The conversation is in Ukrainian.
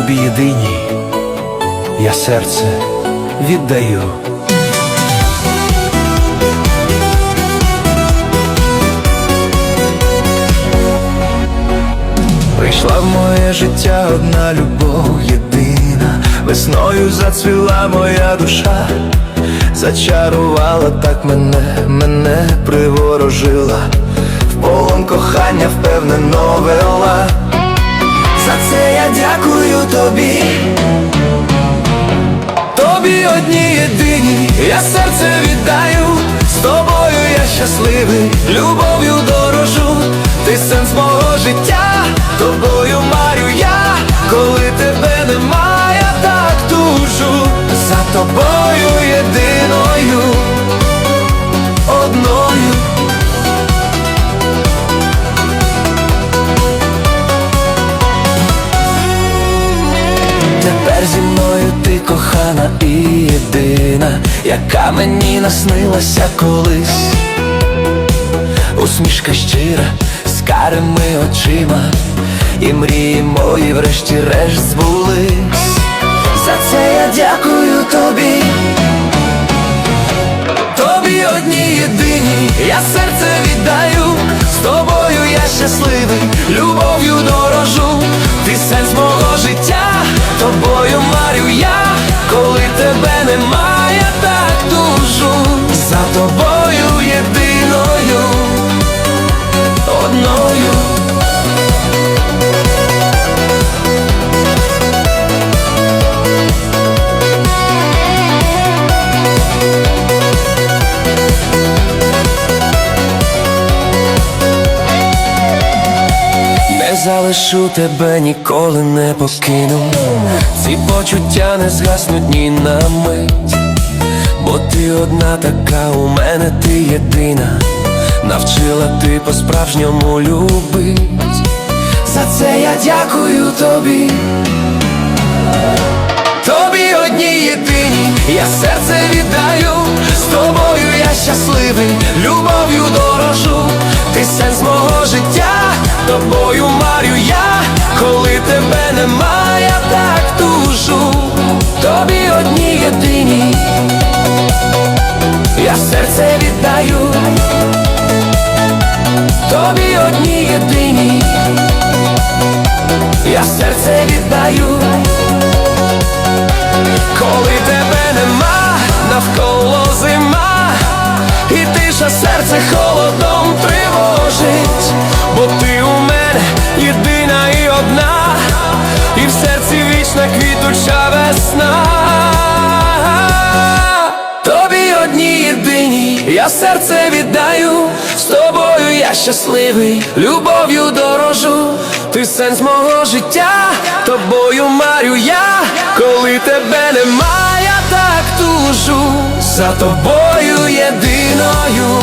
тобі єдиній, я серце віддаю. Прийшла в моє життя одна любов єдина, весною зацвіла моя душа, зачарувала так мене, мене приворожила, в полон кохання впевнено вела. За це я дякую тобі. Тобі одній єдиній, я серце віддаю, з тобою я щасливий, любов'ю дорожу, ти сенс мого життя, тобою марю я, коли тебе немає, так тужу, за тобою яка мені наснилася колись. Усмішка щира з карими очима, і мрії мої врешті-решт збулись. За це я дякую тобі. Тобі одній єдиній, я серце віддаю, з тобою я щасливий, любов'ю дорожу, ти сенс мого життя, тобою марю я, коли тебе немає, залишу тебе, ніколи не покину. Ці почуття не згаснуть ні на мить. Бо ти одна така у мене, ти єдина. Навчила ти по-справжньому любить. За це я дякую тобі. Тобі одній єдиній, я серце віддаю, з тобою я щасливий, любов'ю дорожу, ти сенс мого тобою марю я, коли тебе немає, я так тужу, тобі одній єдиній, я серце віддаю, тобі одній єдиній, я серце віддаю. Коли тебе нема, навколо зима, і тиша серце холодом вічна квітуча весна. Тобі одній єдиній, я серце віддаю, з тобою я щасливий, любов'ю дорожу, ти сенс мого життя, тобою марю я, коли тебе немає, я так тужу, за тобою єдиною.